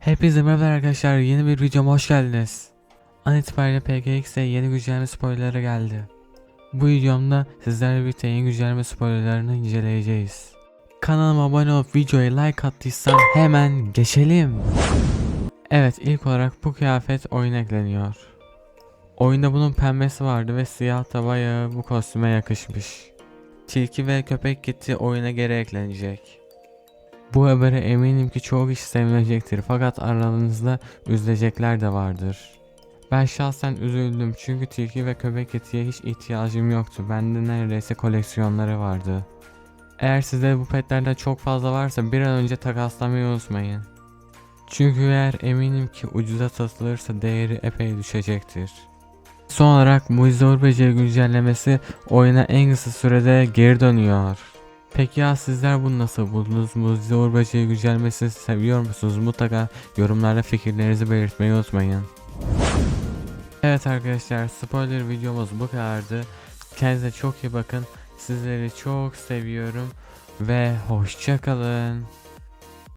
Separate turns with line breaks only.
Hepinize merhaba arkadaşlar yeni bir videoma hoş geldiniz. An itibariyle PGX'e yeni güncelleme spoilerları geldi. Bu videomda sizlerle birlikte yeni güncelleme spoilerlarını inceleyeceğiz. Kanalıma abone olup videoya like attıysan hemen geçelim. Evet ilk olarak bu kıyafet oyuna ekleniyor. Oyunda bunun pembesi vardı ve siyah da bu kostüme yakışmış. Tilki ve köpek kiti oyuna geri eklenecek. Bu habere eminim ki çoğu kişi sevinecektir fakat aranızda üzülecekler de vardır. Ben şahsen üzüldüm çünkü tilki ve köpek etiye hiç ihtiyacım yoktu. Bende neredeyse koleksiyonları vardı. Eğer sizde bu petlerden çok fazla varsa bir an önce takaslamayı unutmayın. Çünkü eğer eminim ki ucuza satılırsa değeri epey düşecektir. Son olarak Mucize Uğur Böceği güncellemesi oyuna en kısa sürede geri dönüyor. Peki ya sizler bunu nasıl buldunuz? Mucize Uğur Böceği güncellemesini seviyor musunuz? Mutlaka yorumlarda fikirlerinizi belirtmeyi unutmayın. Evet arkadaşlar spoiler videomuz bu kadardı. Kendinize çok iyi bakın. Sizleri çok seviyorum ve hoşçakalın.